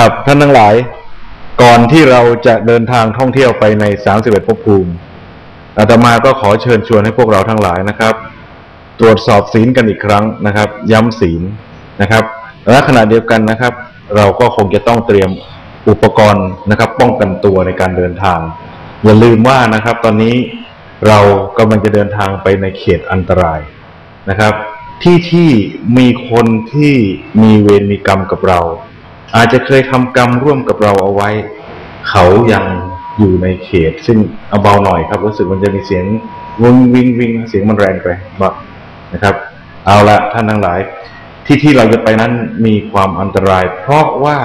ครับท่านทั้งหลาย ก่อนที่เราจะเดินทางท่องเที่ยวไปใน31ภพภูมิอาตมาก็ขอเชิญชวนให้พวกเราทั้งหลายนะครับ ตรวจสอบศีลกันอีกครั้งนะครับ ย้ำศีลนะครับและขณะเดียวกันนะครับ เราก็คงจะต้องเตรียมอุปกรณ์นะครับ ป้องกันตัวในการเดินทาง อย่าลืมว่านะครับ ตอนนี้เรากำลังจะเดินทางไปในเขตอันตรายนะครับ ที่ที่มีคนที่มีเวรมีกรรมกับเรา อาจจะเคยทำกรรมร่วมกับเราเอาไว้ เขายังอยู่ในเขต ซึ่งเอาเบาหน่อยครับ รู้สึกมันจะมีเสียงวิงวิงวิงเสียงมันแรงไปบ้างนะครับ เอาละท่านทั้งหลาย ที่ที่เราจะไปนั้นมีความอันตราย เพราะว่า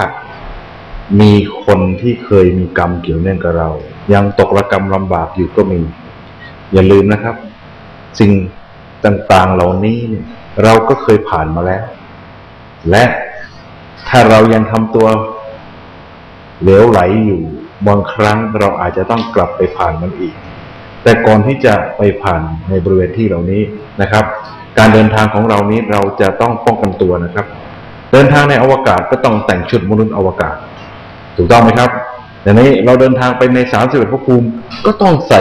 มีคนที่เคยมีกรรมเกี่ยวเนื่องกับเรา ยังตกระกรรมลำบากอยู่ก็มี อย่าลืมนะครับ สิ่งต่างๆเหล่านี้เราก็เคยผ่านมาแล้ว และ ถ้าเรายังทำตัวเหลวไหลอยู่บางครั้งเราอาจจะต้องกลับไปผ่านมันอีก แต่ก่อนที่จะไปผ่านในบริเวณที่เหล่านี้นะครับ การเดินทางของเรานี้เราจะต้องป้องกันตัวนะครับ เดินทางในอวกาศก็ต้องแต่งชุดมนุษย์อวกาศ ถูกต้องไหมครับแต่นี้เราเดินทางไปใน31ภพภูมิก็ต้องใส่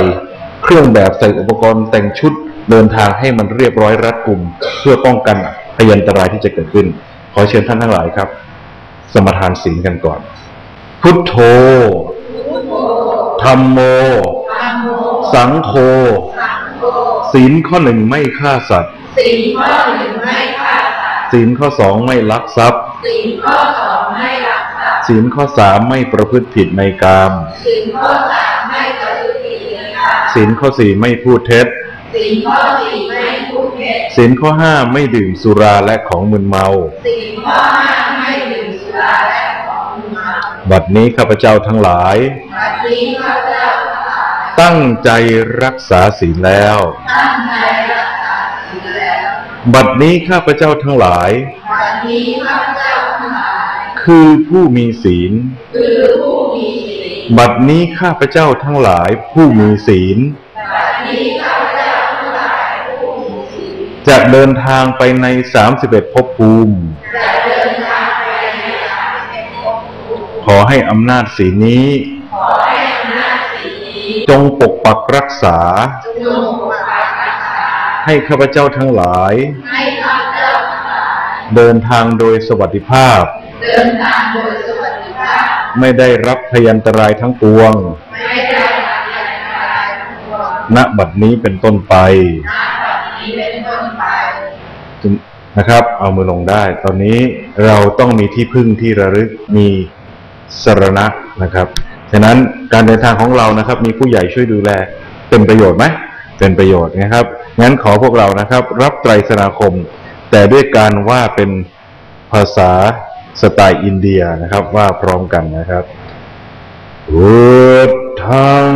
เครื่องแบบใส่อุปกรณ์แต่งชุดเดินทางให้มันเรียบร้อยรัดกุม เพื่อป้องกันพยันตรายที่จะเกิดขึ้น ขอเชิญท่านทั้งหลายครับ สมทานศีลกันก่อน พุทโธธรรมโม สังโฆศีลข้อหนึ่งไม่ฆ่าสัตว์สิ่งข้อหนึ่งไม่ฆ่าสัตว์ศีลข้อสองไม่ลักทรัพย์สิ่งข้อสองไม่ลักทรัพย์ศีลข้อสามไม่ประพฤติผิดในกามสิ่งข้อสามไม่ประพฤติผิดในกามศีลข้อสี่ไม่พูดเท็จสิ่งข้อสี่ไม่พูดเท็จศีลข้อห้าไม่ดื่มสุราและของมึนเมาสิ่งข้อห้า บัดนี้ข้าพเจ้าทั้งหลายบัดนี้ข้าพเจ้าทั้งหลาย ตั้งใจรักษาศีลแล้วตั้งใจรักษาศีลแล้วบัดนี้ข้าพเจ้าทั้งหลายบัดนี้ข้าพเจ้าทั้งหลาย คือผู้มีศีลคือผู้มีศีลบัดนี้ข้าพเจ้าทั้งหลายผู้มีศีล บัดนี้ข้าพเจ้าทั้งหลายผู้มีศีล จะเดินทางไปใน31ภพภูมิจะเดินทาง อให้อำนาจศีลนี้ขอให้อำนาจศีลนี้จงปกปักรักษาจงปกปักรักษา ให้ข้าพเจ้าทั้งหลายให้ข้าพเจ้าทั้งหลายเดินทางโดยสวัสดิภาพเดินทางโดยสวัสดิภาพ ไม่ได้รับพยันตรายทั้งปวงไม่ได้รับอันตรายทั้งปวงณบัดนี้เป็นต้นไปณบัดนี้เป็นต้นไปนะครับ เอามือลงได้ ตอนนี้เราต้องมีที่พึ่งที่ระลึกมี สรณะนะครับฉะนั้นการเดินทางของเรานะครับ มีผู้ใหญ่ช่วยดูแลเป็นประโยชน์ไหมเป็นประโยชน์นะครับงั้นขอพวกเรานะครับ รับไตรสนาคม แต่ด้วยการว่าเป็นภาษาสไตล์อินเดียนะครับ ว่าพร้อมกันนะครับพุทธัง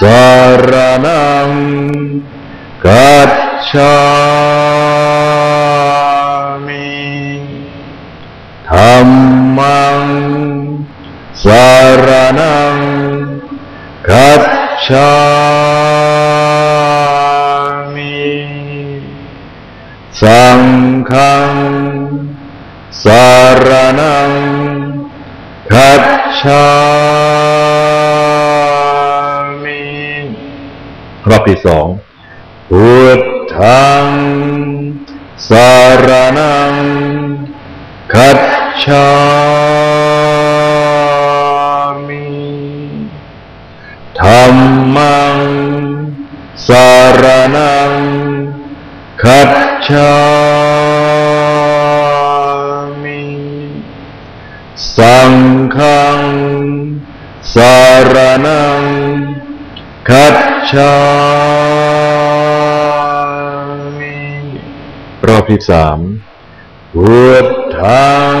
สารนังกัจฉามิธัมมังสาร นังกัจฉามิสังฆังสารนังคัจฉามิรอบที่สองพุทธังสารนังคัจฉา รนังคัจฉามิรอบที่สามพุทธัง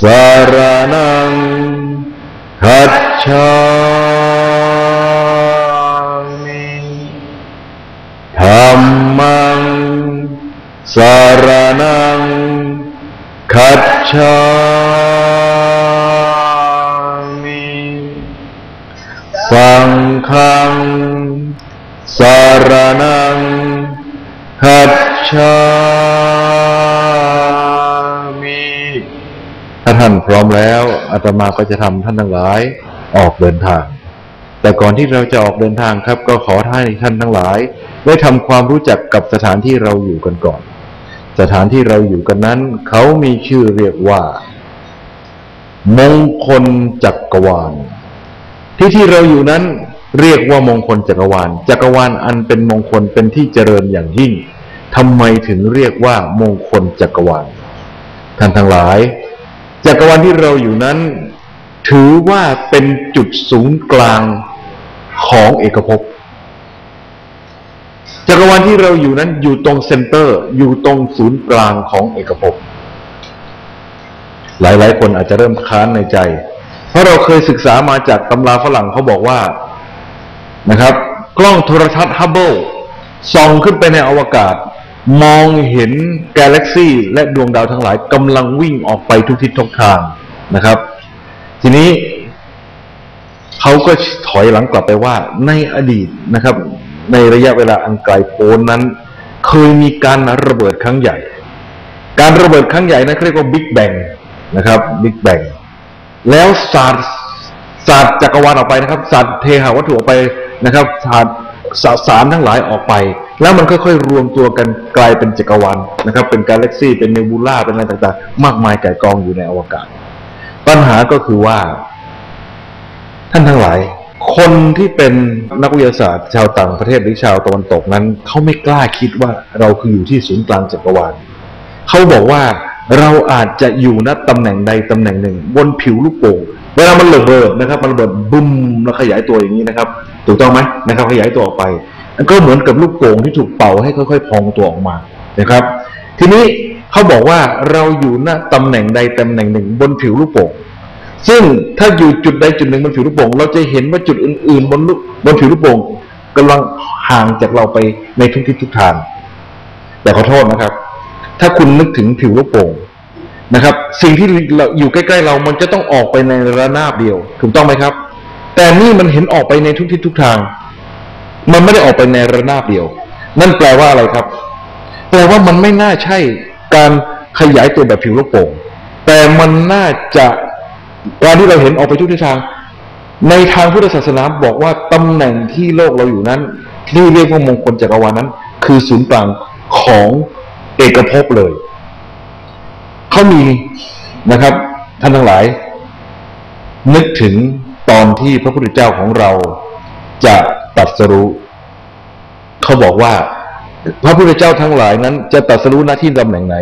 สารนังคัจฉา อาตมาก็จะทำท่านทั้งหลายออกเดินทาง แต่ก่อนที่เราจะออกเดินทางครับ ก็ขอให้ท่านทั้งหลาย ได้ทำความรู้จักกับสถานที่เราอยู่กันก่อน สถานที่เราอยู่กันนั้น เขามีชื่อเรียกว่ามงคลจักรวาล ที่ที่เราอยู่นั้นเรียกว่ามงคลจักรวาล จักรวาลอันเป็นมงคลเป็นที่เจริญอย่างยิ่งทำไมถึงเรียกว่ามงคลจักรวาลท่านทั้งหลาย จักรวาลที่เราอยู่นั้น ถือว่าเป็นจุดศูนย์กลางของเอกภพจักรวาลที่เราอยู่นั้นอยู่ตรงเซนเตอร์ อยู่ตรงศูนย์กลางของเอกภพหลายๆ คนอาจจะเริ่มค้านในใจ เพราะเราเคยศึกษามาจากตำราฝรั่งเขาบอกว่านะครับ กล้องโทรทัศน์ฮับเบิลส่องขึ้นไปในอวกาศ มองเห็นกาแล็กซีและดวงดาวทั้งหลายกำลังวิ่งออกไปทุกทิศทุกทางนะครับ ทีนี้เขาก็ถอยหลังกลับไปว่าในอดีตนะครับ ในระยะเวลาอันไกลโพ้นนั้น เคยมีการระเบิดครั้งใหญ่ การระเบิดครั้งใหญ่นั้นเขาเรียกว่าบิ๊กแบงนะครับบิ๊กแบงแล้วศาสตร์ศาสตร์จักรวาลออกไปนะครับศาสตร์เทหาวัตถุออกไปนะครับศาสตร์ สสารทั้งหลายออกไป แล้วมันค่อยๆรวมตัวกันกลายเป็นจักรวาลนะครับ เป็นกาแล็กซี่เป็นเนบูล่าเป็นอะไรต่างๆ มากมายไก่ายกองอยู่ในอวกาศ ปัญหาก็คือว่า ท่านทั้งหลาย คนที่เป็นนักวิทยาศาสตร์ ชาวต่างประเทศหรือชาวตะวันตกนั้นเขาไม่กล้าคิดว่าเราคืออยู่ที่ศูนย์กลางจักรวาลเขาบอกว่าเราอาจจะอยู่ณตำแหน่งใดตำแหน่งหนึ่ง บนผิวลูกโป่ง เวลามันระเบิดนะครับ มันระเบิดบุ้มแล้วขยายตัวอย่างนี้นะครับ ถูกต้องไหมนะครับ ขยายตัวออกไปมันก็เหมือนกับลูกโป่งที่ถูกเป่าให้ค่อยๆพองตัวออกมานะครับ ทีนี้เขาบอกว่าเราอยู่ณตำแหน่งใดตำแหน่งหนึ่งบนผิวลูกโป่งซึ่งถ้าอยู่จุดใดจุดหนึ่งบนผิวลูกโป่งเราจะเห็นว่าจุดอื่นๆ บนลูกบนผิวลูกโป่งกำลังห่างจากเราไปในทุกทิศทุกทางแต่ขอโทษนะครับ ถ้าคุณนึกถึงผิวลูกโป่ง นะครับ สิ่งที่เราอยู่ใกล้ ๆ เรามันจะต้องออกไปในระนาบเดียว ถูกต้องไหมครับ แต่นี่มันเห็นออกไปในทุกทิศทุกทาง มันไม่ได้ออกไปในระนาบเดียว นั่นแปลว่าอะไรครับ แปลว่ามันไม่น่าใช่การขยายตัวแบบผิวลูกโป่งแต่มันน่าจะการที่เราเห็นออกไปทุกทิศทาง ในทางพุทธศาสนาบอกว่าตำแหน่งที่โลกเราอยู่นั้น ที่เรียกว่ามงคลจักรวาลนั้น คือศูนย์กลางของเอกภพเลย เขามีนะครับ ท่านทั้งหลาย นึกถึงตอนที่พระพุทธเจ้าของเราจะตรัสรู้เขาบอกว่า พระพุทธเจ้าทั้งหลายนั้น จะตรัสรู้หน้าที่ตำแหน่งไหน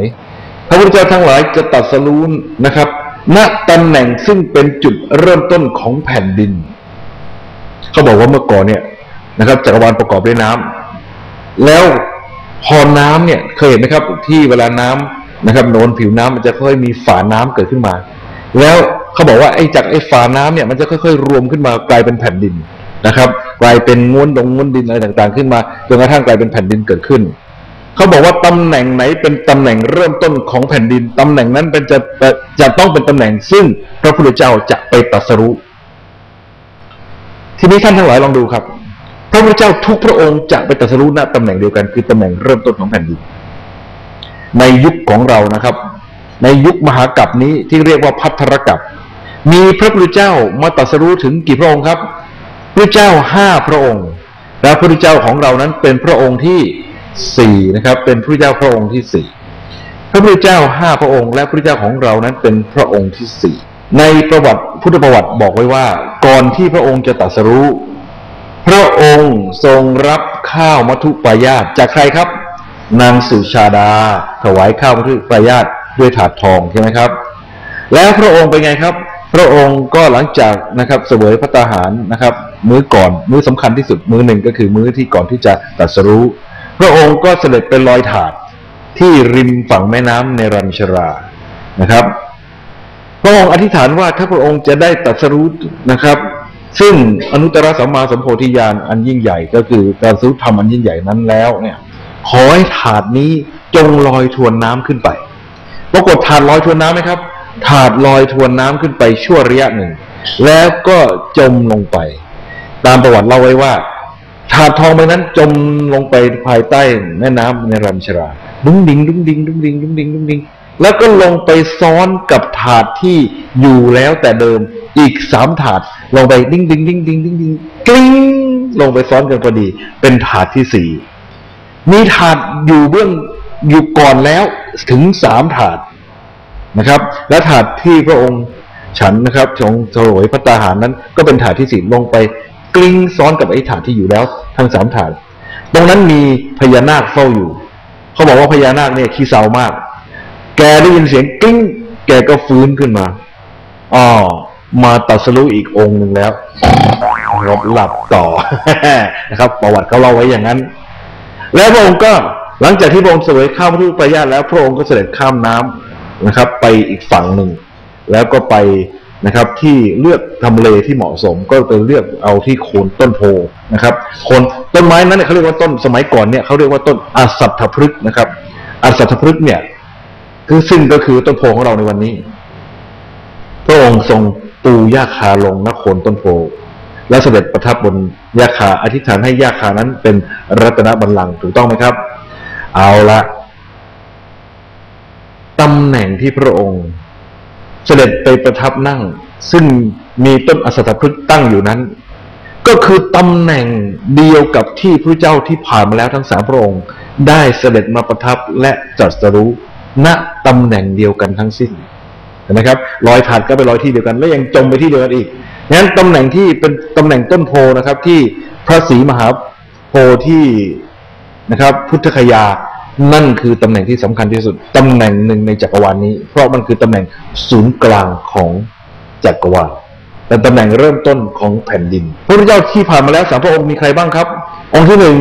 พระพุทธเจ้าทั้งหลายจะตรัสรู้นะครับณตำแหน่งซึ่งเป็นจุดเริ่มต้นของแผ่นดิน เขาบอกว่าเมื่อก่อนเนี่ยนะครับจักรวาลประกอบด้วยน้ำแล้วพอน้ำเนี่ยเคยเห็นไหมครับ ที่เวลาน้ำ นะครับโนนผิวน้ำมันจะค่อยมีฝาน้ำเกิดขึ้นมา แล้วเขาบอกว่าไอ้จากไอ้ฝาน้ำเนี่ยมันจะค่อย ๆ รวมขึ้นมากลายเป็นแผ่นดินนะครับ กลายเป็นง้วนดงง้วนดินอะไรต่างๆ ขึ้นมาจนกระทั่งกลายเป็นแผ่นดินเกิดขึ้นเขาบอกว่าตำแหน่งไหนเป็นตำแหน่งเริ่มต้นของแผ่นดินตำแหน่งนั้นเป็นจะจะต้องเป็นตำแหน่งซึ่งพระพุทธเจ้าจะไปตรัสรู้ทีนี้ท่านทั้งหลายลองดูครับ พระพุทธเจ้าทุกพระองค์จะไปตรัสรู้ณตำแหน่งเดียวกันคือตำแหน่งเริ่มต้นของแผ่นดิน ในยุคของเรานะครับ ในยุคมหากัปนี้ที่เรียกว่าพัทธรกัปมีพระพุทธเจ้ามาตรัสรู้ถึงกี่พระองค์ครับพระเจ้าห้าพระองค์และพระพุทธเจ้าของเรานั้นเป็นพระองค์ที่สี่นะครับ เป็นพระเจ้าพระองค์ที่สี่พระพุทธเจ้าห้าพระองค์ และพระเจ้าของเรานั้นเป็นพระองค์ที่สี่ในประวัติพุทธประวัติบอกไว้ว่า ก่อนที่พระองค์จะตรัสรู้ พระองค์ทรงรับข้าวมัทุปายาตจากใครครับ นางสุชาดา ถวายข้าวมัทุปายาติด้วยถาดทองใช่ไหมครับ แล้วพระองค์เป็นไงครับ พระองค์ก็หลังจากนะครับเสวยพระตาหารนะครับ มื้อก่อนมื้อสำคัญที่สุดมื้อหนึ่งก็คือมื้อที่ก่อนที่จะตรัสรู้ พระองค์ก็เสด็จไปลอยถาดที่ริมฝั่งแม่น้ำในรัญชรานะครับ พระองค์อธิษฐานว่าถ้าพระองค์จะได้ตรัสรู้นะครับ ซึ่งอนุตตรสัมมาสัมโพธิญาณอันยิ่งใหญ่ก็คือการสู้ธรรมอันยิ่งใหญ่นั้นแล้วเนี่ย ขอให้ถาดนี้จงลอยทวนน้ำขึ้นไป ปรากฏถาดลอยทวนน้ำไหมครับ ถาดลอยทวนน้ำขึ้นไปชั่วระยะหนึ่ง แล้วก็จมลงไป ตามประวัติเล่าไว้ว่า ถาดทองใบนั้นจมลงไปภายใต้แม่น้ำในรัญชราดุ้งดิงดุ้งดิงดุ้งดิงดุ้งดิงดุ้งดิงแล้วก็ลงไปซ้อนกับถาดที่อยู่แล้วแต่เดิมอีกสามถาด ลงไปดิ้งดิ้งดิ้งดิ้งดิ้งดิ้งกลิ้งลงไปซ้อนกันพอดี เป็นถาดที่สี่ มีถาดอยู่เบื้องอยู่ก่อนแล้วถึงสามถาดนะครับ และถาดที่พระองค์ฉันนะครับของสวยพระตาหารนั้น ก็เป็นถาดที่สี่ลงไปกลิ้งซ้อนกับไอ้ถาดที่อยู่แล้ว ทั้งสามถาดตรงนั้นมีพญานาคเฝ้าอยู่ เขาบอกว่าพญานาคเนี่ยขี้เศร้ามาก แกได้ยินเสียงกลิ้ง แกก็ฟื้นขึ้นมาอ๋อมาตัดสรุอีกองค์หนึ่งแล้วหลับต่อนะครับ ประวัติเขาเล่าไว้อย่างนั้น แล้วพระองค์ก็หลังจากที่พระองค์เสวยข้ามพระทุกประญาติแล้วพระองค์ก็เสด็จข้ามน้ำนะครับ ไปอีกฝั่งหนึ่ง แล้วก็ไปนะครับ ที่เลือกทำเลที่เหมาะสม ก็ไปเลือกเอาที่โคนต้นโพนะครับโคนต้นไม้นั้นเนยเขาเรียกว่าต้นสมัยก่อนเนี่ยเขาเรียกว่าต้นอสัตถพฤกษ์นะครับอสัตถพฤกษ์เนี่ยคือซึ่งก็คือต้นโพของเราในวันนี้ พระองค์ทรงปูหญ้าคาลงนโคนต้นโพ และเสด็จประทับบนหญ้าคาอธิษฐานให้หญ้าคานั้นเป็นรัตนบัลลังก์ถูกต้องไหมครับ เอาละตำแหน่งที่พระองค์ เสด็จไปประทับนั่ง ซึ่งมีต้นอสัตพฤกษ์ตั้งอยู่นั้น ก็คือตำแหน่งเดียวกับที่พระเจ้าที่ผ่านมาแล้วทั้งสามพระองค์ ได้เสด็จมาประทับและตรัสรู้ณตำแหน่งเดียวกันทั้งสิ้นนไหมครับรอยถาดก็ไปรอยที่เดียวกัน และยังจมไปที่เดียวกันอีก งั้นตำแหน่งที่เป็นตำแหน่งต้นโพนะครับ ที่พระศรีมหาโพธิ์ที่นะครับ พุทธคยา นั่นคือตำแหน่งที่สำคัญที่สุดตำแหน่งหนึ่งในจักรวาลนี้ เพราะมันคือตำแหน่งศูนย์กลางของจักรวาลเป็นตำแหน่งเริ่มต้นของแผ่นดิน พระพุทธเจ้าที่ผ่านมาแล้วสามพระองค์มีใครบ้างครับ องค์ที่หนึ่ง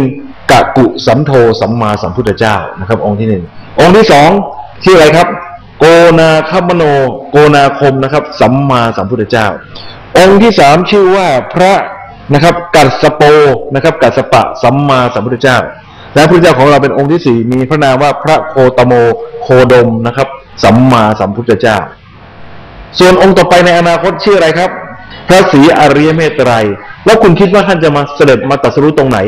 กะกุสัมโธสัมมาสัมพุทธเจ้านะครับ องค์ที่หนึ่งองค์ที่สองชื่ออะไรครับ โกนาคมโน โกนาคมนะครับ สัมมาสัมพุทธเจ้า องค์ที่สามชื่อว่าพระนะครับ กัสโปนะครับ กัสปะสัมมาสัมพุทธเจ้า และพระเจ้าของเราเป็นองค์ที่สี่มีพระนามว่าพระโคตโมโคดมนะครับ สัมมาสัมพุทธเจ้า ส่วนองค์ต่อไปในอนาคตชื่ออะไรครับ พระศรีอริยเมตไตรยแล้วคุณคิดว่าท่านจะมาเสด็จมาตรัสรู้ตรงไหน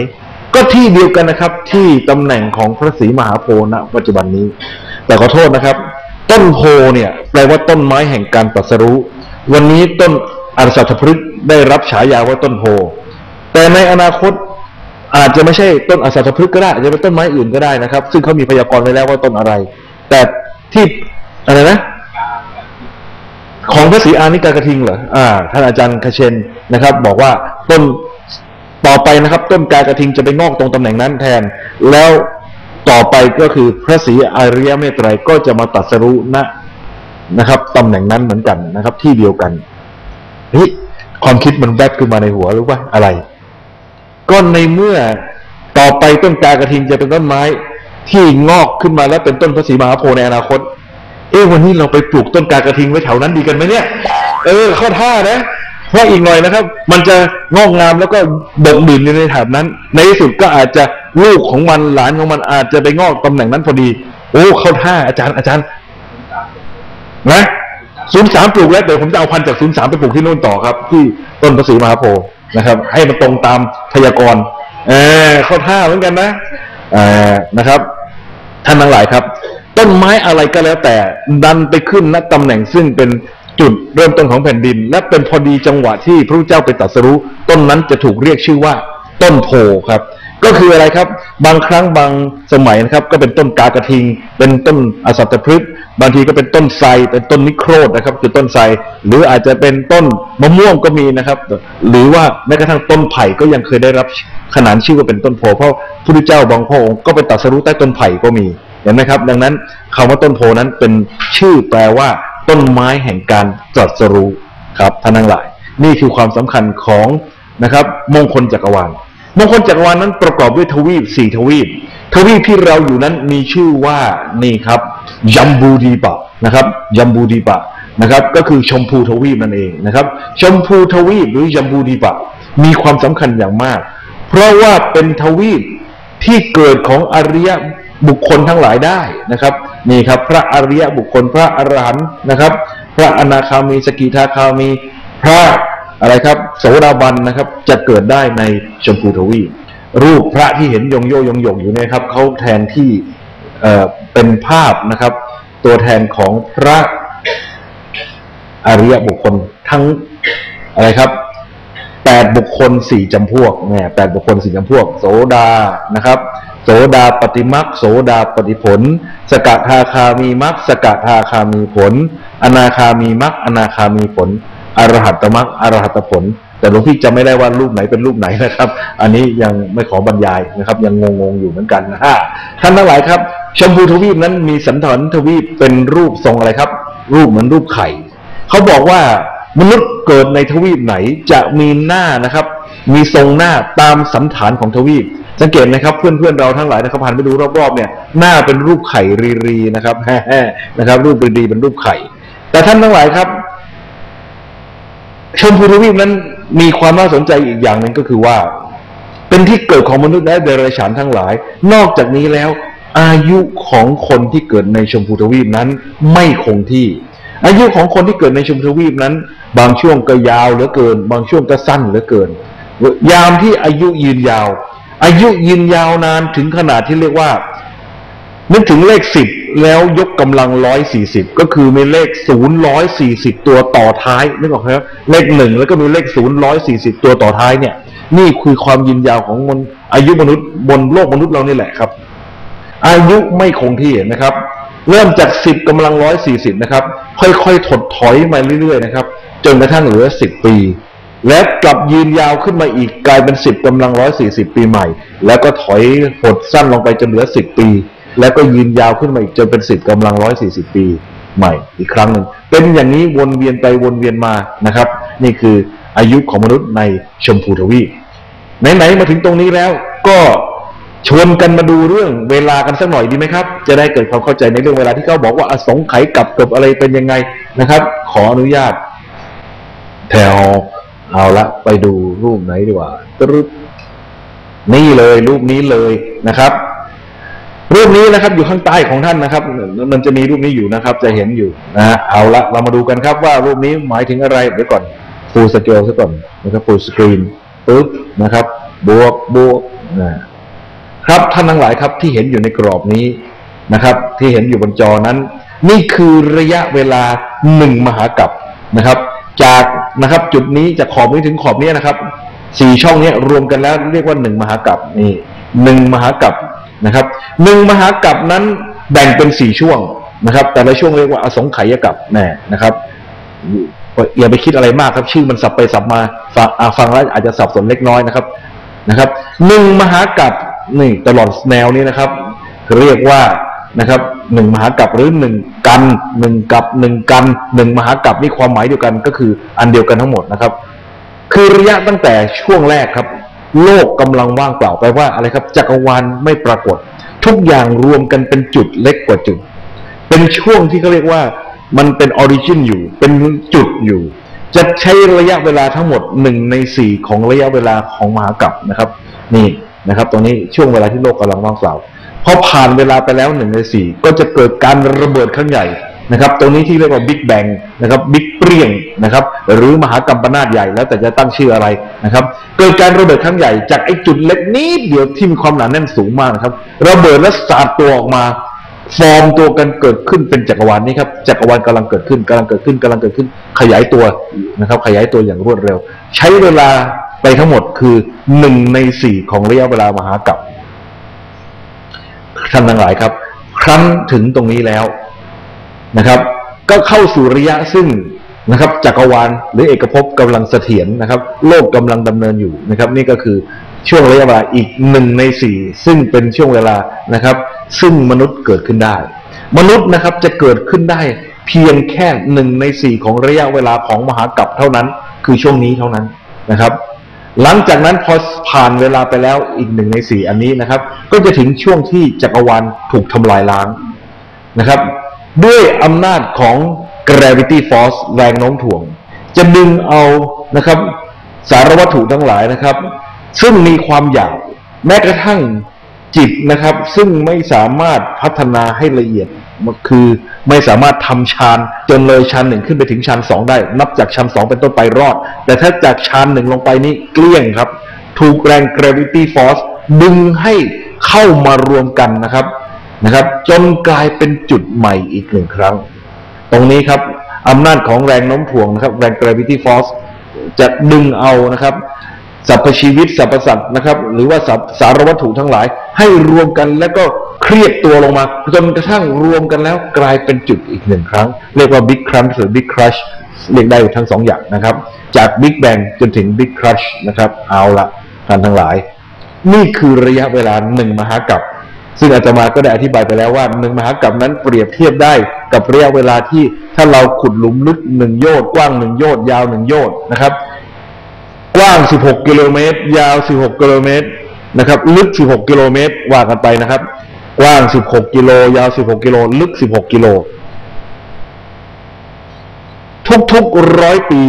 ก็ที่เดียวกันนะครับ ที่ตำแหน่งของพระศรีมหาโพธิ์ณปัจจุบันนี้ แต่ขอโทษนะครับ ต้นโพเนี่ยแปลว่าต้นไม้แห่งการตรัสรู้วันนี้ต้น อรสัตพฤกษ์ได้รับฉายาว่าต้นโพ แต่ในอนาคตอาจจะไม่ใช่ต้นอสัตพฤกษ์ก็ได้อาจจะเป็นต้นไม้อื่นก็ได้นะครับ ซึ่งเขามีพยากรณ์ไว้แล้วว่าต้นอะไร แต่ที่อะไรนะ ของพระศรีอานิกากระทิงเหรออ่าท่านอาจารย์คเชนนะครับ บอกว่าต้นต่อไปนะครับ ต้นกากระทิงจะไปงอกตรงตำแหน่งนั้นแทน แล้วต่อไปก็คือพระศรีอริยเมตไตรยก็จะมาตรัสรู้ณนะครับตำแหน่งนั้นเหมือนกันนะครับ ที่เดียวกัน เฮ้ยความคิดมันแวบขึ้นมาในหัวรู้ป่ะอะไร ก็ในเมื่อต่อไปต้นกากระทิงจะเป็นต้นไม้ ที่งอกขึ้นมาแล้วเป็นต้นพระศรีมหาโพธิ์ในอนาคต เอ้วันนี้เราไปปลูกต้นกากระทิงไว้แถวนั้นดีกันไหมเนี่ย เออข้าท่านะเพราะอีกหน่อยนะครับ มันจะงอกงามแล้วก็ดกดื่นในแถบนั้น ในที่สุดก็อาจจะลูกของมันหลานของมันอาจจะไปงอกตำแหน่งนั้นพอดี โอ้เข้าท่าอาจารย์อาจารย์ นะ ศูนย์สามปลูกแล้วเดี๋ยวผมจะเอาพันธุ์จากศูนย์สามไปปลูกที่นู่นต่อครับ ที่ต้นพระศรีมหาโพธิ์นะครับ ให้มันตรงตามพยากรณ์เออเข้าท่าเหมือนกันนะเออนะครับ ท่านทั้งหลายครับ ต้นไม้อะไรก็แล้วแต่ดันไปขึ้นณตำแหน่งซึ่งเป็นจุดเริ่มต้นของแผ่นดิน และเป็นพอดีจังหวะที่พระเจ้าไปตรัสรู้ ต้นนั้นจะถูกเรียกชื่อว่า ต้นโพครับ ก็คืออะไรครับ บางครั้งบางสมัยนะครับ ก็เป็นต้นกากระทิง เป็นต้นอสัตพฤกษ์บางทีก็เป็นต้นไทรเป็นต้นนิโครธนะครับ คือต้นไทรหรืออาจจะเป็นต้นมะม่วงก็มีนะครับ หรือว่าแม้กระทั่งต้นไผ่ก็ยังเคยได้รับขนานชื่อว่าเป็นต้นโพเพราะพระพุทธเจ้าบางพระองค์ก็ไปตรัสรู้ใต้ต้นไผ่ก็มีเห็นไหมครับ ดังนั้นคำว่าต้นโพนั้นเป็นชื่อแปลว่า ต้นไม้แห่งการตรัสรู้ครับท่านทั้งหลาย นี่คือความสำคัญของนะครับมงคลจักรวาล มงคลจักรวาลนั้นประกอบด้วยทวีปสี่ทวีป ทวีปที่เราอยู่นั้นมีชื่อว่านี่ครับยัมบูดีปะนะครับยัมบูดีปะนะครับ ก็คือชมพูทวีปนั่นเองนะครับ ชมพูทวีปหรือยัมบูดีปะมีความสำคัญอย่างมาก เพราะว่าเป็นทวีปที่เกิดของอริยบุคคลทั้งหลายได้นะครับนี่ครับ พระอริยบุคคลพระอรหันต์นะครับ พระอนาคามีสกิทาคามี พระ อะไรครับโสดาบันนะครับ จะเกิดได้ในชมพูทวีรูปพระที่เห็นยงโยยงหยกอยู่เนี่ยครับเขาแทนที่เเป็นภาพนะครับ ตัวแทนของพระอริยบุคคลทั้งอะไรครับแปดบุคคลสี่จำพวกเนี่ยแปดบุคคลสี่จำพวก โสดานะครับโสดาปฏิมักโสดาปฏิผล สกทาคามีมักสกทาคามีผล อนาคามีมักอนาคามีผล อรหัตตมักอรหัตผล แต่หลวงพี่จำไม่ได้ว่ารูปไหนเป็นรูปไหนนะครับ อันนี้ยังไม่ขอบรรยายนะครับ ยังงงๆอยู่เหมือนกันนะฮะท่านทั้งหลายครับ ชมพูทวีปนั้นมีสันฐานทวีปเป็นรูปทรงอะไรครับ รูปเหมือนรูปไข่เขาบอกว่ามนุษย์เกิดในทวีปไหนจะมีหน้านะครับ มีทรงหน้าตามสันฐานของทวีปสังเกตนะครับเพื่อนๆเราทั้งหลายนะครับผ่านไปดูรอบๆเนี่ยหน้าเป็นรูปไข่รีๆนะครับแฮ่ๆนะครับ รูปรีๆเป็นรูปไข่ แต่ท่านทั้งหลายครับ ชมพูทวีปนั้นมีความน่าสนใจอีกอย่างหนึ่งก็คือว่า เป็นที่เกิดของมนุษย์และเดรัจฉานทั้งหลาย นอกจากนี้แล้ว อายุของคนที่เกิดในชมพูทวีปนั้นไม่คงที่ อายุของคนที่เกิดในชมพูทวีปนั้น บางช่วงก็ยาวเหลือเกิน บางช่วงก็สั้นเหลือเกิน ยามที่อายุยืนยาว อายุยืนยาวนานถึงขนาดที่เรียกว่า นึกถึงเลขสิบ แล้วยกกำลังร้อยสี่สิบก็คือมีเลขศูนย์ร้อยสี่สิบตัวต่อท้ายนึกออกไหมครับเลขหนึ่งแล้วก็มีเลขศูนย์ร้อยสี่สิบตัวต่อท้ายเนี่ย นี่คือความยืนยาวของมนอายุมนุษย์บนโลกมนุษย์เรานี่แหละครับ อายุไม่คงที่นะครับ เริ่มจากสิบกำลังร้อยสี่สิบนะครับ ค่อยๆถดถอยมาเรื่อยๆนะครับ จนกระทั่งเหลือสิบปีและกลับยืนยาวขึ้นมาอีกกลายเป็นสิบกำลังร้อยสี่สิบปีใหม่ แล้วก็ถอยหดสั้นลงไปจนเหลือสิบปี แล้วก็ยืนยาวขึ้นมาอีกจนเป็นสิบกำลังร้อยสี่สิบปีใหม่อีกครั้งหนึ่งเป็นอย่างนี้วนเวียนไปวนเวียนมานะครับ นี่คืออายุของมนุษย์ในชมพูทวีปไหนๆมาถึงตรงนี้แล้วก็ชวนกันมาดูเรื่องเวลากันสักหน่อยดีไหมครับ จะได้เกิดความเข้าใจในเรื่องเวลาที่เขาบอกว่าอสงไขยกับเกิบอะไรเป็นยังไงนะครับ ขออนุญาต แถวเอาละไปดูรูปไหนดีกว่าตรึ๊ดนี่เลยรูปนี้เลยนะครับ รูปนี้นะครับอยู่ข้างใต้ของท่านนะครับ มันจะมีรูปนี้อยู่นะครับ จะเห็นอยู่นะฮะเอาละเรามาดูกันครับว่ารูปนี้หมายถึงอะไรเดี๋ยวก่อน full scale ซะก่อนนะครับ full screen ปึ๊บนะครับ บวกบวกนะครับท่านทั้งหลายครับที่เห็นอยู่ในกรอบนี้นะครับ ที่เห็นอยู่บนจอนั้น นี่คือระยะเวลาหนึ่งมหากัปนะครับ จากนะครับจุดนี้จากขอบนี้ถึงขอบนี้นะครับสี่ช่องนี้รวมกันแล้วเรียกว่าหนึ่งมหากัปนี่หนึ่งมหากัป นะครับหนึ่งมหากัปนั้นแบ่งเป็นสี่ช่วงนะครับ แต่ละช่วงเรียกว่าอสงไขยกัปแน่นะครับอย่าไปคิดอะไรมากครับ ชื่อมันสับไปสับมาฟังฟังแล้วอาจจะสับสนเล็กน้อยนะครับนะครับหนึ่งมหากัปนี่ตลอดแนวนี้นะครับ เรียกว่านะครับหนึ่งมหากัปหรือหนึ่งกันหนึ่งกับหนึ่งกันหนึ่งมหากัปนี่ความหมายเดียวกันก็คืออันเดียวกันทั้งหมดนะครับ คือระยะตั้งแต่ช่วงแรกครับ โลกกำลังว่างเปล่าแปลว่าอะไรครับ จักรวาลไม่ปรากฏ ทุกอย่างรวมกันเป็นจุดเล็กกว่าจุด เป็นช่วงที่เขาเรียกว่ามันเป็นออริจินอยู่ เป็นจุดอยู่ จะใช้ระยะเวลาทั้งหมดหนึ่งในสี่ของระยะเวลาของมหากัปนะครับ นี่นะครับตรงนี้ช่วงเวลาที่โลกกำลังว่างเปล่าพอผ่านเวลาไปแล้วหนึ่งในสี่ก็จะเกิดการระเบิดครั้งใหญ่ นะครับตรงนี้ที่เรียกว่าบิ๊กแบงนะครับบิ๊กเปรี้ยงนะครับหรือมหากรรมปนาตใหญ่แล้วแต่จะตั้งชื่ออะไรนะครับเกิดการระเบิดครั้งใหญ่จากไอ้จุดเล็กนิดเดียวที่มีความหนาแน่นสูงมากนะครับระเบิดและสาดตัวออกมาฟอร์มตัวกันเกิดขึ้นเป็นจักรวาลนี้ครับจักรวาลกำลังเกิดขึ้นกำลังเกิดขึ้นกำลังเกิดขึ้น ขยายตัวนะครับ ขยายตัวอย่างรวดเร็ว ใช้เวลาไปทั้งหมดคือหนึ่งในสี่ของระยะเวลามหากรรมท่านทั้งหลายครับ ครั้นถึงตรงนี้แล้ว นะครับ ก็เข้าสู่ระยะซึ่งนะครับจักรวาลหรือเอกภพกำลังเสถียรนะครับ โลกกำลังดำเนินอยู่นะครับ นี่ก็คือช่วงระยะเวลาอีกหนึ่งในสี่ซึ่งเป็นช่วงเวลานะครับ ซึ่งมนุษย์เกิดขึ้นได้ มนุษย์นะครับจะเกิดขึ้นได้เพียงแค่หนึ่งในสี่ของระยะเวลาของมหากรัปเท่านั้น คือช่วงนี้เท่านั้นนะครับ หลังจากนั้นพอผ่านเวลาไปแล้วอีกหนึ่งในสี่อันนี้นะครับ ก็จะถึงช่วงที่จักรวาลถูกทำลายล้างนะครับ ด้วยอำนาจของ gravity force แรงโน้มถ่วง จะดึงเอานะครับสารวัตถุทั้งหลายนะครับ ซึ่งมีความอยากแม้กระทั่งจิตนะครับ ซึ่งไม่สามารถพัฒนาให้ละเอียดคือไม่สามารถทำฌานจนเลยฌานหนึ่งขึ้นไปถึงฌานสองได้ นับจากฌานสองเป็นต้นไปรอด แต่ถ้าจากฌานหนึ่งลงไปนี่เกลี้ยงครับ ถูกแรง gravity force ดึงให้เข้ามารวมกันนะครับ นะครับ จนกลายเป็นจุดใหม่อีกหนึ่งครั้ง ตรงนี้ครับอำนาจของแรงโน้มถ่วงนะครับแรง gravity force จะดึงเอานะครับสรรพชีวิตสรรพสัตว์นะครับ หรือว่าสารสารวัตถุทั้งหลาย ให้รวมกันแล้วก็เครียดตัวลงมา จนกระทั่งรวมกันแล้วกลายเป็นจุดอีกหนึ่งครั้ง เรียกว่า big crunch หรือ big crush เรียกได้ทั้งสองอย่างนะครับ จาก big bang จนถึง big crush นะครับ เอาละท่านทั้งหลาย นี่คือระยะเวลาหนึ่งมหากรัป ซึ่งอาตมาก็ได้อธิบายไปแล้วว่าหนึ่งมหากรัปนั้นเปรียบเทียบได้กับระยะเวลาที่ถ้าเราขุดหลุมลึกหนึ่งโยชน์กว้างหนึ่งโยชน์ยาวหนึ่งโยชน์นะครับ กว้าง 16 กิโลเมตร ยาว 16 กิโลเมตรนะครับลึก 16 กิโลเมตรว่ากันไปนะครับ กว้าง 16 กิโล ยาว 16 กิโล ลึก 16 กิโล ทุกๆร้อยปี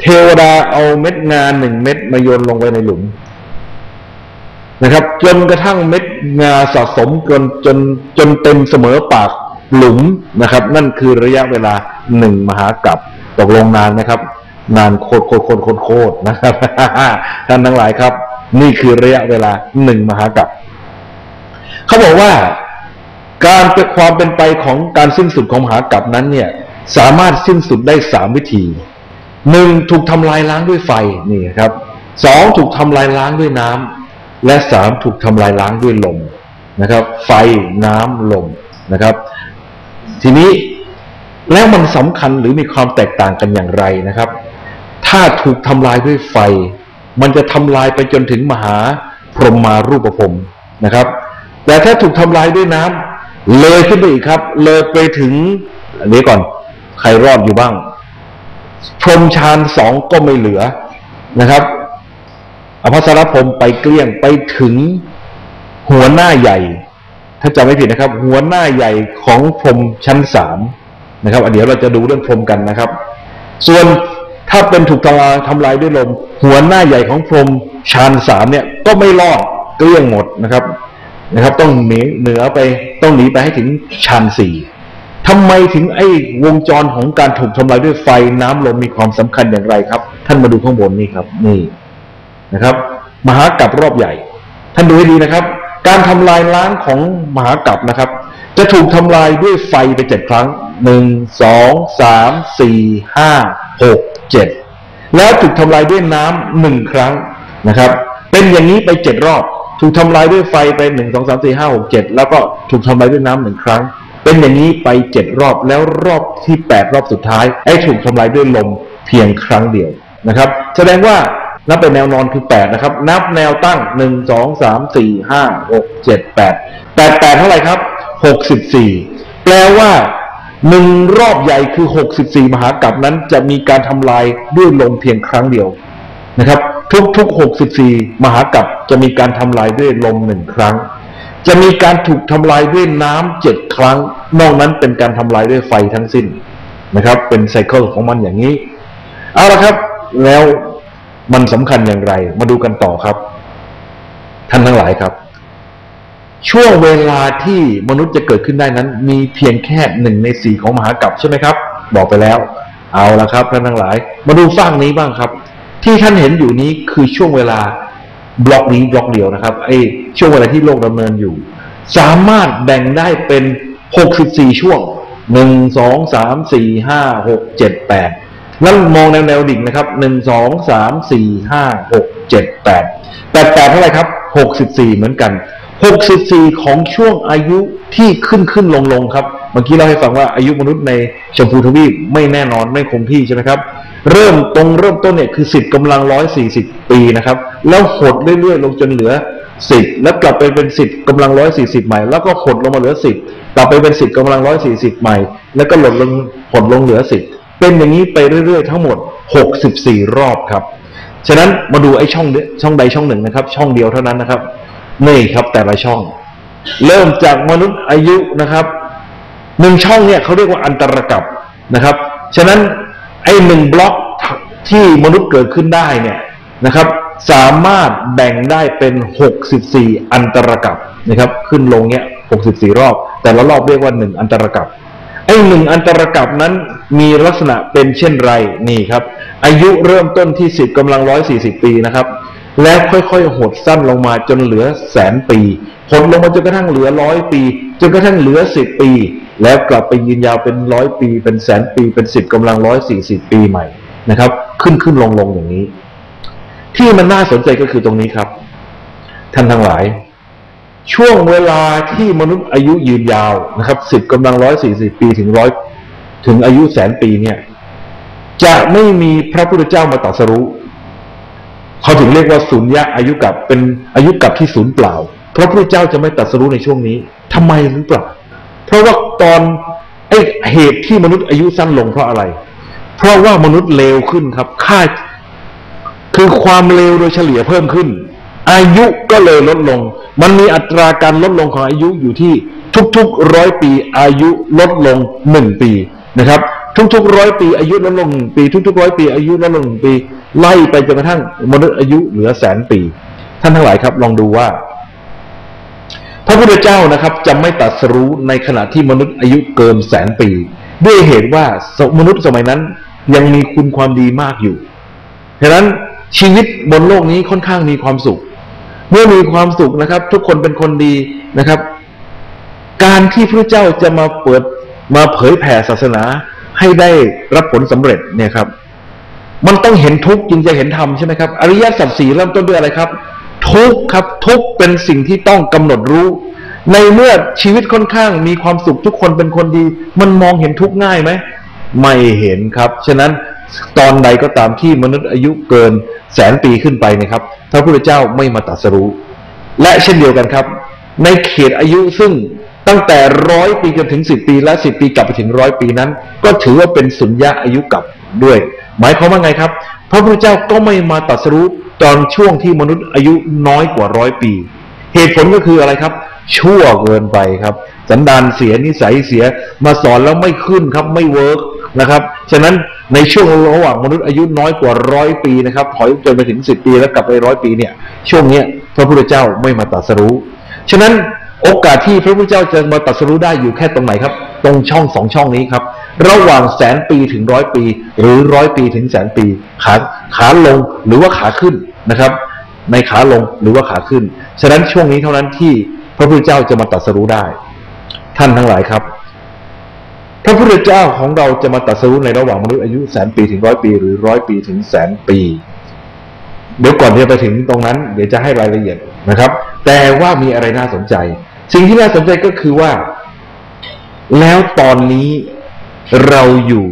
เทวดาเอาเม็ดงานหนึ่งเม็ดมาโยนลงไปในหลุม นะครับ จนกระทั่งเม็ดงาสะสมจนจนจนเต็มเสมอปากหลุมนะครับ นั่นคือระยะเวลาหนึ่งมหากรัปตกลงนานนะครับ นานโคตรโคตรโคตรโคตรโคตรนะครับท่านทั้งหลายครับ นี่คือระยะเวลาหนึ่งมหากรัปเขาบอกว่าการเป็นความเป็นไปของการสิ้นสุดของมหากรัปนั้นเนี่ยสามารถสิ้นสุดได้สามวิธีหนึ่งถูกทำลายล้างด้วยไฟนี่ครับสองถูกทำลายล้างด้วยน้ำ และสามถูกทำลายล้างด้วยลมนะครับ ไฟน้ำลมนะครับ ทีนี้แล้วมันสำคัญหรือมีความแตกต่างกันอย่างไรนะครับ ถ้าถูกทำลายด้วยไฟ มันจะทำลายไปจนถึงมหาพรหมารูปภพนะครับ แต่ถ้าถูกทำลายด้วยน้ำเลยขึ้นไปอีกครับ เลยไปถึงอันนี้ก่อนใครรอดอยู่บ้าง พรหมชานสองก็ไม่เหลือนะครับ อภัสรพรมไปเกลี้ยงไปถึงหัวหน้าใหญ่ ถ้าจำไม่ผิดนะครับ หัวหน้าใหญ่ของพรมชั้นสามนะครับเดี๋ยวเราจะดูเรื่องพรมกันนะครับ ส่วนถ้าเป็นถูกทำลายทำลายด้วยลม หัวหน้าใหญ่ของพรมชานสามเนี่ยก็ไม่รอดเกลี้ยงหมดนะครับนะครับ ต้องหนีเหนือไปต้องหนีไปให้ถึงชานสี่ทำไมถึงไอ้วงจรของการถูกทำลายด้วยไฟน้ำลมมีความสำคัญอย่างไรครับ ท่านมาดูข้างบนนี่ครับ นี่ นะครับ มหากรัปรอบใหญ่ ท่านดูให้ดีนะครับ การทำลายล้างของมหากรัปนะครับ จะถูกทำลายด้วยไฟไปเจ็ดครั้งหนึ่งสองสามสี่ห้าหกเจ็ดแล้วถูกทำลายด้วยน้ำหนึ่งครั้งนะครับ เป็นอย่างนี้ไปเจ็ดรอบ ถูกทำลายด้วยไฟไปหนึ่งสองสามสี่ห้าหกเจ็ดแล้วก็ถูกทำลายด้วยน้ำหนึ่งครั้ง เป็นอย่างนี้ไปเจ็ดรอบแล้วรอบที่แปดรอบสุดท้ายไอ้ถูกทำลายด้วยลมเพียงครั้งเดียวนะครับ แสดงว่า นับเป็นแนวนอนคือแปดนะครับ นับแนวตั้งหนึ่งสองสามสี่ห้าหกเจ็ดแปดแปดแปดเท่าไหร่ครับหกสิบสี่แปลว่าหนึ่งรอบใหญ่คือหกสิบสี่มหากรัปนั้นจะมีการทำลายด้วยลมเพียงครั้งเดียวนะครับ ทุกๆหกสิบสี่มหากรัปจะมีการทำลายด้วยลมหนึ่งครั้ง จะมีการถูกทำลายด้วยน้ำเจ็ดครั้ง นอกนั้นเป็นการทำลายด้วยไฟทั้งสิ้นนะครับ เป็นไซเคิลของมันอย่างนี้ เอาละครับ แล้ว มันสำคัญอย่างไร มาดูกันต่อครับ ท่านทั้งหลายครับ ช่วงเวลาที่มนุษย์จะเกิดขึ้นได้นั้น มีเพียงแค่หนึ่งในสี่ของมหากรัปใช่ไหมครับ บอกไปแล้ว เอาละครับท่านทั้งหลาย มาดูฟังนี้บ้างครับ ที่ท่านเห็นอยู่นี้คือช่วงเวลาบล็อกนี้บล็อกเดียวนะครับไอ้ช่วงเวลาที่โลกดำเนินอยู่ สามารถแบ่งได้เป็นหกสิบสี่ช่วงหนึ่งสองสามสี่ห้าหกเจ็ดแปด แปดแล้วมองแนวแนวดิ่งนะครับหนึ่งสองสามสี่ห้าหกเจ็ดแปดแปดแปดเท่าไหร่ครับหกสิบสี่เหมือนกันหกสิบสี่ของช่วงอายุที่ขึ้นขึ้นลงลงครับ เมื่อกี้เราให้ฟังว่าอายุมนุษย์ในชมพูทวีปไม่แน่นอนไม่คงที่ใช่ไหมครับ เริ่มตรงเริ่มต้นเนี่ยคือสิบกำลังร้อยสี่สิบปีนะครับ แล้วหดเรื่อยๆ ลงจนเหลือสิบแล้วกลับไปเป็นสิบกำลังร้อยสี่สิบใหม่ แล้วก็หดลงมาเหลือสิบกลับไปเป็นสิบกำลังร้อยสี่สิบใหม่ แล้วก็หลดลงหดลงเหลือสิบ เป็นอย่างนี้ไปเรื่อยๆ ทั้งหมดหกสิบสี่รอบครับ ฉะนั้นมาดูไอ้ช่องเดียช่องใดช่องหนึ่งนะครับ ช่องเดียวเท่านั้นนะครับ นี่ครับแต่ละช่อง เริ่มจากมนุษย์อายุนะครับหนึ่งช่องเนี่ยเขาเรียกว่าอันตรกับนะครับ ฉะนั้นไอ้หนึ่งบล็อกที่มนุษย์เกิดขึ้นได้เนี่ยนะครับ สามารถแบ่งได้เป็น 64 อันตรกับนะครับ ขึ้นลงเนี่ย64 รอบ แต่ละรอบเรียกว่า 1 อันตรกับ ไอ้หนึ่งอันตรกับนั้นมีลักษณะเป็นเช่นไรนี่ครับ อายุเริ่มต้นที่10กำลัง140ปีนะครับ แล้วค่อยๆหดสั้นลงมาจนเหลือแสนปีหดลงมาจนกระทั่งเหลือร้อยปีจนกระทั่งเหลือสิบปี แล้วกลับไปยืนยาวเป็นร้อยปี เป็นแสนปีเป็นสิบกำลังร้อยสี่สิบปีใหม่นะครับ ขึ้นขึ้นลงลงอย่างนี้ ที่มันน่าสนใจก็คือตรงนี้ครับ ท่านทั้งหลาย ช่วงเวลาที่มนุษย์อายุยืนยาวนะครับสิบกำลังร้อยสี่สิบปีถึงร้อยถึงอายุแสนปีเนี่ย จะไม่มีพระพุทธเจ้ามาตรัสรู้เขาถึงเรียกว่าศูนย์ยะอายุกับเป็นอายุกับที่ศูนย์เปล่า พระพุทธเจ้าจะไม่ตรัสรู้ในช่วงนี้ทำไมหรือเปล่า เพราะว่าตอนไอเหตุที่มนุษย์อายุสั้นลงเพราะอะไร เพราะว่ามนุษย์เลวขึ้นครับค่าคือความเร็วโดยเฉลี่ยเพิ่มขึ้น อายุก็เลยลดลง มันมีอัตราการลดลงของอายุอยู่ที่ทุกๆร้อยปี อายุลดลงหนึ่งปีนะครับ ทุกๆร้อยปี อายุลดลงหนึ่งปี ทุกๆร้อยปี อายุลดลงหนึ่งปี ไล่ไปจนกระทั่งมนุษย์อายุเหลือแสนปี ท่านทั้งหลายครับ ลองดูว่า พระพุทธเจ้านะครับจะไม่ตรัสรู้ในขณะที่มนุษย์อายุเกินแสนปี ด้วยเหตุว่ามนุษย์สมัยนั้นยังมีคุณความดีมากอยู่ฉะนั้นชีวิตบนโลกนี้ค่อนข้างมีความสุข เมื่อมีความสุขนะครับ ทุกคนเป็นคนดีนะครับ การที่พระเจ้าจะมาเปิดมาเผยแผ่ศาสนาให้ได้รับผลสำเร็จเนี่ยครับ มันต้องเห็นทุกข์จึงจะเห็นธรรมใช่ไหมครับ อริยสัจสี่เริ่มต้นด้วยอะไรครับ ทุกข์ครับ ทุกข์เป็นสิ่งที่ต้องกำหนดรู้ ในเมื่อชีวิตค่อนข้างมีความสุขทุกคนเป็นคนดี มันมองเห็นทุกข์ง่ายไหมไม่เห็นครับ ฉะนั้น ตอนใดก็ตามที่มนุษย์อายุเกินแสนปีขึ้นไปนะครับพระพุทธเจ้าไม่มาตรัสรู้ และเช่นเดียวกันครับ ในเขตอายุซึ่งตั้งแต่ร้อยปีจนถึงสิบปี และสิบปีกลับไปถึงร้อยปีนั้น ก็ถือว่าเป็นสุญญาอายุกับด้วย หมายความว่าไงครับ พระพุทธเจ้าก็ไม่มาตรัสรู้ตอนช่วงที่มนุษย์อายุน้อยกว่าร้อยปี เหตุผลก็คืออะไรครับ ชั่วเกินไปครับ สันดานเสียนิสัยเสียมาสอนแล้วไม่ขึ้นครับไม่เวิร์ก นะครับ ฉะนั้นในช่วงระหว่างมนุษย์อายุน้อยกว่าร้อยปีนะครับถอยจนไปถึงสิบปีแล้วกลับไปร้อยปีเนี่ยช่วงเนี้ยพระพุทธเจ้าไม่มาตรัสรู้ ฉะนั้นโอกาสที่พระพุทธเจ้าจะมาตรัสรู้ได้อยู่แค่ตรงไหนครับ ตรงช่องสองช่องนี้ครับ ระหว่างแสนปีถึงร้อยปี หรือร้อยปีถึงแสนปี ขาขาลงหรือว่าขาขึ้นนะครับ ในขาลงหรือว่าขาขึ้น ฉะนั้นช่วงนี้เท่านั้นที่พระพุทธเจ้าจะมาตรัสรู้ได้ ท่านทั้งหลายครับ พระพุทธเจ้าของเราจะมาตัดสรู้ในระหว่างมนุษย์อายุแสนปีถึงร้อยปี หรือร้อยปีถึงแสนปี เดี๋ยวก่อนที่จะไปถึงตรงนั้น เดี๋ยวจะให้รายละเอียดนะครับ แต่ว่ามีอะไรน่าสนใจ สิ่งที่น่าสนใจก็คือว่า แล้วตอนนี้เราอยู่